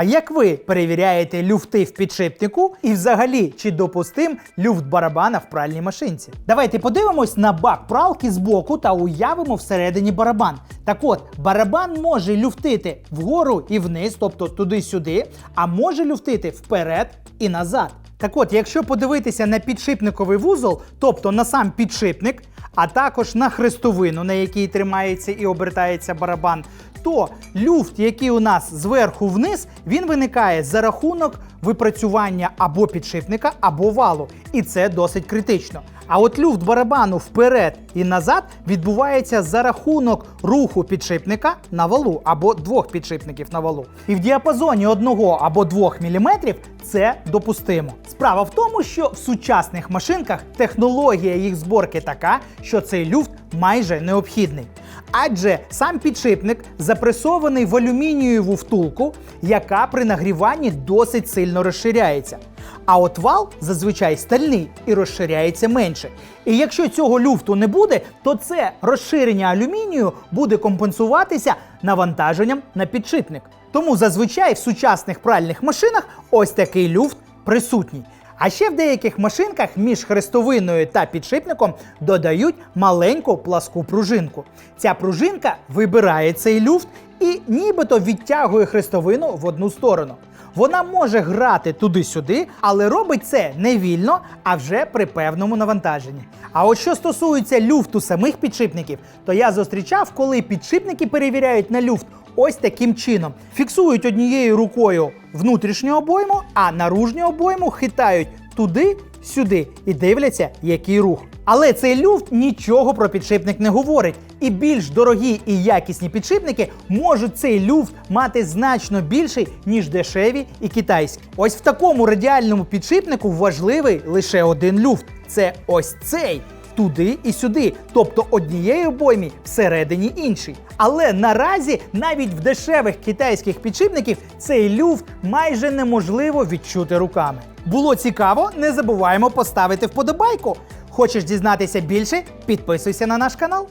А як ви перевіряєте люфти в підшипнику і взагалі чи допустим люфт барабана в пральній машинці? Давайте подивимось на бак пралки збоку та уявимо всередині барабан. Так от, барабан може люфтити вгору і вниз, тобто туди-сюди, а може люфтити вперед і назад. Так от, якщо подивитися на підшипниковий вузол, тобто на сам підшипник, а також на хрестовину, на якій тримається і обертається барабан, то люфт, який у нас зверху вниз, він виникає за рахунок випрацювання або підшипника, або валу. І це досить критично. А от люфт барабану вперед і назад відбувається за рахунок руху підшипника на валу або двох підшипників на валу. І в діапазоні 1 або 2 мм це допустимо. Справа в тому, що в сучасних машинках технологія їх зборки така, що цей люфт майже необхідний. Адже сам підшипник запресований в алюмінієву втулку, яка при нагріванні досить сильно розширяється. А от вал зазвичай стальний і розширяється менше. І якщо цього люфту не буде, то це розширення алюмінію буде компенсуватися навантаженням на підшипник. Тому зазвичай в сучасних пральних машинах ось такий люфт присутній. А ще в деяких машинках між хрестовиною та підшипником додають маленьку пласку пружинку. Ця пружинка вибирає цей люфт і нібито відтягує хрестовину в одну сторону. Вона може грати туди-сюди, але робить це не вільно, а вже при певному навантаженні. А от що стосується люфту самих підшипників, то я зустрічав, коли підшипники перевіряють на люфт ось таким чином: фіксують однією рукою внутрішню обойму, а наружню обойму хитають туди-сюди і дивляться, який рух. Але цей люфт нічого про підшипник не говорить. І більш дорогі і якісні підшипники можуть цей люфт мати значно більший, ніж дешеві і китайські. Ось в такому радіальному підшипнику важливий лише один люфт це ось цей. Туди і сюди, тобто однієї обоймі всередині іншій. Але наразі навіть в дешевих китайських підшипників цей люфт майже неможливо відчути руками. Було цікаво, не забуваємо поставити вподобайку. Хочеш дізнатися більше? Підписуйся на наш канал.